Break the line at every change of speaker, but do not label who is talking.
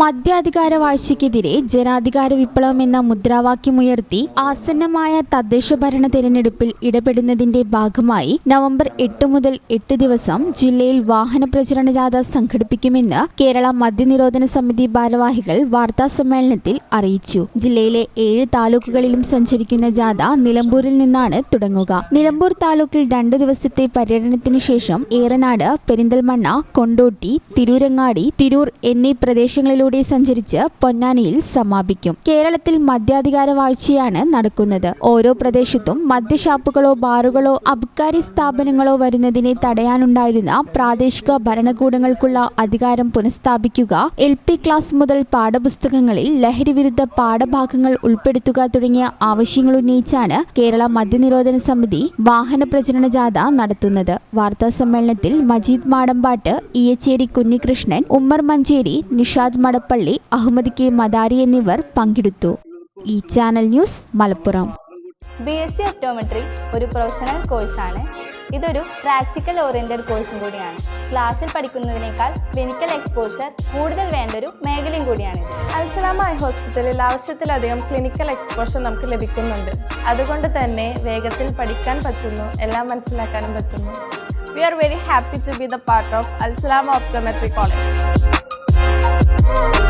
മദ്യാധികാര വാഴ്ചയ്ക്കെതിരെ ജനാധികാര വിപ്ലവം എന്ന മുദ്രാവാക്യമുയർത്തി ആസന്നമായ തദ്ദേശ ഭരണ തെരഞ്ഞെടുപ്പിൽ ഇടപെടുന്നതിന്റെ ഭാഗമായി നവംബർ എട്ട് മുതൽ എട്ട് ദിവസം ജില്ലയിൽ വാഹന പ്രചരണ ജാഥ സംഘടിപ്പിക്കുമെന്ന് കേരള മദ്യനിരോധന സമിതി ഭാരവാഹികൾ വാർത്താ സമ്മേളനത്തിൽ അറിയിച്ചു. ജില്ലയിലെ ഏഴ് താലൂക്കുകളിലും സഞ്ചരിക്കുന്ന ജാഥ നിലമ്പൂരിൽ നിന്നാണ് തുടങ്ങുക. നിലമ്പൂർ താലൂക്കിൽ രണ്ടു ദിവസത്തെ പര്യടനത്തിന് ശേഷം ഏറനാട് പെരിന്തൽമണ്ണ കൊണ്ടോട്ടി തിരൂരങ്ങാടി തിരൂർ എന്നീ പ്രദേശങ്ങളിലൂടെ സഞ്ചരിച്ച് പൊന്നാനിയിൽ സമാപിക്കും. കേരളത്തിൽ മദ്യാധികാര വാഴ്ചയാണ് നടക്കുന്നത്. ഓരോ പ്രദേശത്തും മദ്യഷാപ്പുകളോ ബാറുകളോ അബ്കാരി സ്ഥാപനങ്ങളോ വരുന്നതിനെ തടയാനുണ്ടായിരുന്ന പ്രാദേശിക ഭരണകൂടങ്ങൾക്കുള്ള അധികാരം പുനഃസ്ഥാപിക്കുക എൽ പി ക്ലാസ് മുതൽ പാഠപുസ്തകങ്ങളിൽ ലഹരി വിരുദ്ധ പാഠഭാഗങ്ങൾ ഉൾപ്പെടുത്തുക തുടങ്ങിയ ആവശ്യങ്ങൾ ഉന്നയിച്ചാണ് കേരള മദ്യനിരോധന സമിതി വാഹന പ്രചരണ ജാഥ നടത്തുന്നത്. വാർത്താ സമ്മേളനത്തിൽ മജീദ് മാടമ്പാട്ട് ഇയച്ചേരി കുഞ്ഞികൃഷ്ണൻ ഉമ്മർ മഞ്ചേരി നിഷാദ് മടപ്പള്ളി അഹമ്മദ് കെ. മദാരി എന്നിവർ പങ്കെടുത്തു. ഈ channel news Malappuram.
B S C optometry ഒരു പ്രൊഫഷണൽ കോഴ്സാണ് ഇതൊരു പ്രാക്ടിക്കൽ ഓറിയന്റഡ് കോഴ്സും കൂടിയാണ്. ക്ലാസ്സിൽ പഠിക്കുന്നതിനേക്കാൾ ക്ലിനിക്കൽ എക്സ്പോഷർ കൂടുതൽ വേണ്ട ഒരു മേഖലയും കൂടിയാണ്
അൽസലാമ ഐ ഹോസ്പിറ്റലിൽ ആവശ്യത്തിലധികം ക്ലിനിക്കൽ എക്സ്പോഷർ നമുക്ക് ലഭിക്കുന്നുണ്ട്. അതുകൊണ്ട് തന്നെ വേഗത്തിൽ പഠിക്കാൻ പറ്റുന്നു എല്ലാം മനസ്സിലാക്കാനും പറ്റുന്നു. We are very happy to be the part of Alsalama optometry college Oh,